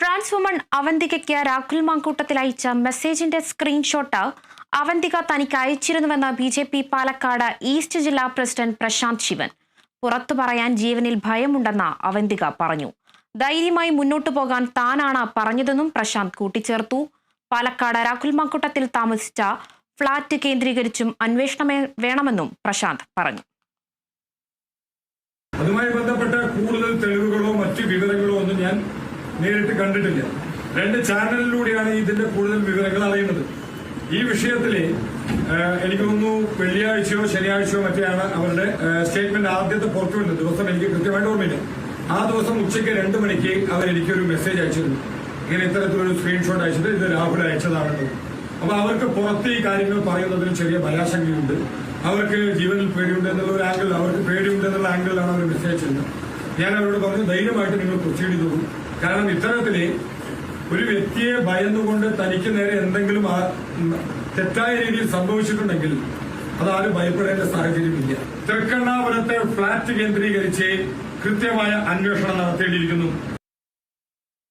Trans woman അവന്തികയ്ക്ക് രാഹുൽ മാങ്കൂട്ടത്തിൽ അയച്ച മെസ്സേജിന്റെ സ്ക്രീൻഷോട്ട് അവന്തിക തനിക്ക് അയച്ചിരുന്നുവെന്ന് B J P Palakkad east ജില്ലാ പ്രസിഡന്റ് പ്രശാന്ത് ശിവൻ. പുറത്തു പറയാൻ ജീവനിൽ ഭയമുണ്ടെന്ന് അവന്തിക പറഞ്ഞു. ധൈര്യമായി മുന്നോട്ടു പോകാൻ താനാണ് പറഞ്ഞതെന്നും പ്രശാന്ത് കൂട്ടിച്ചേർത്തു. പാലക്കാട് രാഹുൽ മാങ്കൂട്ടത്തിൽ താമസിച്ച ഫ്ളാറ്റ് കേന്ദ്രീകരിച്ചും അന്വേഷണം വേണമെന്നും പ്രശാന്ത് പറഞ്ഞു. അതുമായി ബന്ധപ്പെട്ട കൂടുതൽ തെളിവുകളോ മറ്റ് വിവരങ്ങളോ ഒന്നും ഞാൻ നേരിട്ട് കണ്ടിട്ടില്ല. രണ്ട് ചാനലിലൂടെയാണ് ഇതിന്റെ കൂടുതൽ വിവരങ്ങൾ അറിയുന്നത്. ഈ വിഷയത്തിൽ എനിക്ക് തോന്നുന്നു വെള്ളിയാഴ്ചയോ ശനിയാഴ്ചയോ മറ്റെയാണ് അവരുടെ സ്റ്റേറ്റ്മെന്റ് ആദ്യത്തെ പുറത്തുവിട്ട ദിവസം എനിക്ക് കൃത്യമായിട്ട് ഓർമ്മയില്ല. ആ ദിവസം ഉച്ചയ്ക്ക് രണ്ട് മണിക്ക് അവർ എനിക്കൊരു മെസ്സേജ് അയച്ചിരുന്നു. ഇങ്ങനെ ഇത്തരത്തിലൊരു സ്ക്രീൻഷോട്ട് അയച്ചത് ഇത് രാഹുൽ അയച്ചതാണെന്ന് അപ്പൊ അവർക്ക് പുറത്ത് ഈ കാര്യങ്ങൾ പറയുന്നതിന് ചെറിയ ഭയാശങ്കയുണ്ട് അവർക്ക് ജീവനിൽ പേടിയുണ്ട് എന്നുള്ള ഒരു ആംഗിൾ അവർക്ക് പേടിയുണ്ട് എന്നുള്ള ആംഗിളിലാണ് അവർ മെസ്സേജ് അയച്ചിരുന്നത്. ഞാൻ അവരോട് പറഞ്ഞു ധൈര്യമായിട്ട് നിങ്ങൾ പ്രൊസീഡ് ചെയ്തോളൂ. കാരണം ഇത്തരത്തിൽ ഒരു വ്യക്തിയെ ഭയന്നുകൊണ്ട് തനിക്ക് നേരെ എന്തെങ്കിലും തെറ്റായ രീതിയിൽ സംഭവിച്ചിട്ടുണ്ടെങ്കിൽ അതാരും ഭയപ്പെടേണ്ട സാഹചര്യമില്ല. തൃക്കണ്ണാപുരത്തെ ഫ്ളാറ്റ് കേന്ദ്രീകരിച്ച് കൃത്യമായ അന്വേഷണം നടത്തേണ്ടിയിരിക്കുന്നു.